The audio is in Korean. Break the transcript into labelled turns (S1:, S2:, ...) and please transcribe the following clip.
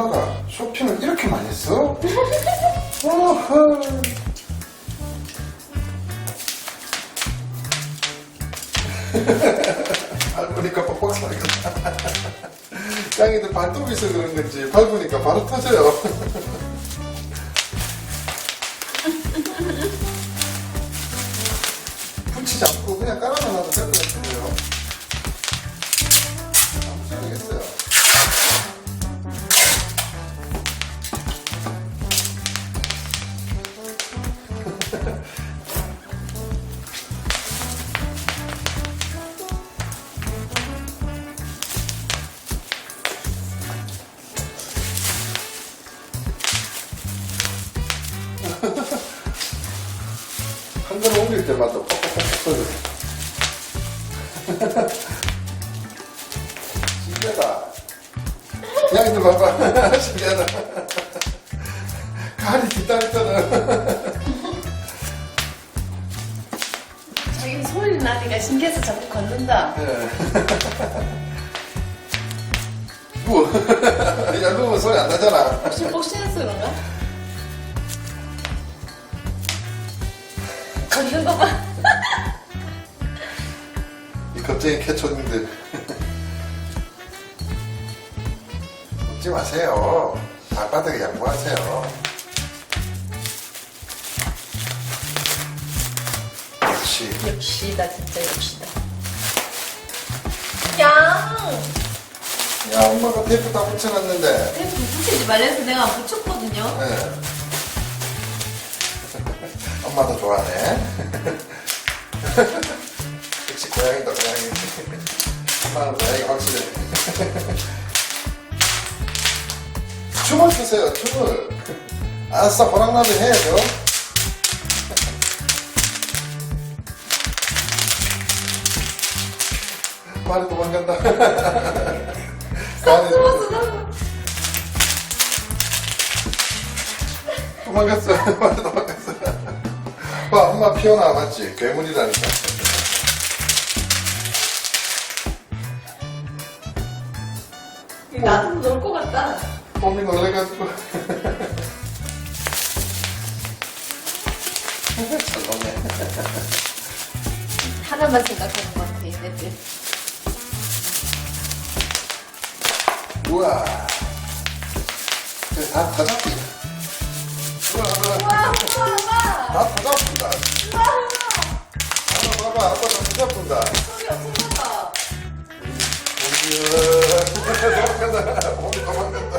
S1: 엄마가 쇼핑을 이렇게 많이 했어? 어허. 밟으니까 뻑뻑 나. 짱이들 발톱이 있어 그런 건지 밟으니까 바로 터져요. 붙이지 않고 그냥 깔아만 놔도 될 것 같은 한 번 옮길 때마다 뻑뻑뻑뻑 소리. 신기하다. 야, 이제 봐봐. 신기하다. 가리 뒷다리잖아.
S2: 자기 소리 나니까 신기해서 자꾸 걷는다.
S1: 누워. 야, 누우면 소리 안 나잖아.
S2: 혹시 복싱해서 그런가? 걷는 거 봐.
S1: 이 겁쟁이 캐쳐님들. 웃지 마세요. 발바닥에 양보하세요. 역시.
S2: 역시다, 진짜 역시다. 양!
S1: 야, 엄마가 테이프 다 붙여놨는데.
S2: 테이프 붙이지 말래서 내가 안 붙였거든요.
S1: 네. 엄마도 좋아하네. 역시 고양이다, 고양이. 엄마는 고양이가 확실해. 춤을 추세요, 춤을. 아싸, 호랑나비 해야죠. 말이 도망간다. 말이 도망갔어. 말이 도망갔어. 봐, 엄마 피어나, 맞지? 괴물이라니까.
S2: 나도 놀 것 같다.
S1: 봄이 놀래가지고. 잘 노네.
S2: 하나만 생각하는 것 같아, 얘네들.
S1: 우와. 다, 다 잡힌다. 우와, 우와,
S2: 나 부자분다. 우와,
S1: 아빠 봐봐, 아빠 나 부자분다.
S2: 소리
S1: 엄청나다. 공기, 공기 도망간다. 공기 도망간다.